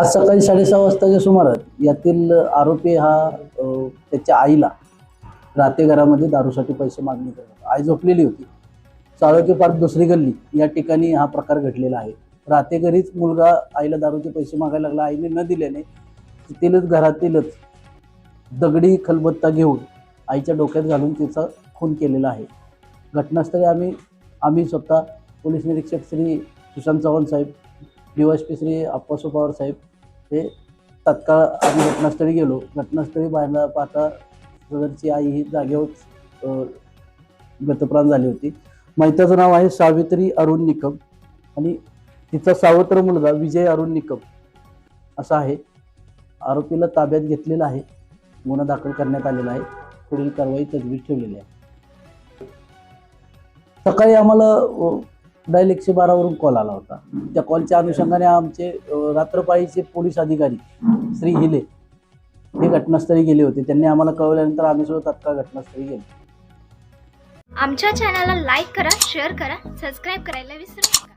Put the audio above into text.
आज सकाळी साडेसहा वाजताच्या सुमारास यातील आरोपी हा अ, त्याच्या आईला राहते घरामध्ये दारूसाठी पैसे मागणी करत होता. आई झोपलेली होती. चाळोके पार्क दुसरी गल्ली या ठिकाणी हा प्रकार घडलेला आहे. राहते घरीच मुलगा आईला दारूचे पैसे मागायला लागला. आईने न दिल्याने तिथेच घरातीलच दगडी खलबत्ता घेऊन आईच्या डोक्यात घालून तिचा खून केलेला आहे. घटनास्थळी आम्ही आम्ही स्वतः पोलीस निरीक्षक श्री सुशांत चव्हाण साहेब डीवायसपी श्री अप्पासो पवार साहेब हे तत्काळ आम्ही घटनास्थळी गेलो. घटनास्थळी बाहेर पाहता सदरची आई ही जागेवर गतप्राण झाली होती. मैत्याचं नाव आहे सावित्री अरुण निकम आणि तिचा सावत्र मुलगा विजय अरुण निकम असा आहे. आरोपीला ताब्यात घेतलेला आहे. गुन्हा दाखल करण्यात आलेला आहे. पुढील कारवाई तजवीज ठेवलेली आहे. सकाळी आम्हाला डायल एकशे बारावरून कॉल आला होता. त्या कॉलच्या अनुषंगाने आमचे रात्रपाळीचे पोलीस अधिकारी श्री हिले हे घटनास्थळी गेले होते. त्यांनी आम्हाला कळवल्यानंतर आम्ही सुद्धा तत्काळ घटनास्थळी गेलो. आमच्या चॅनलला लाईक करा शेअर करा सबस्क्राईब करायला विसरू नका.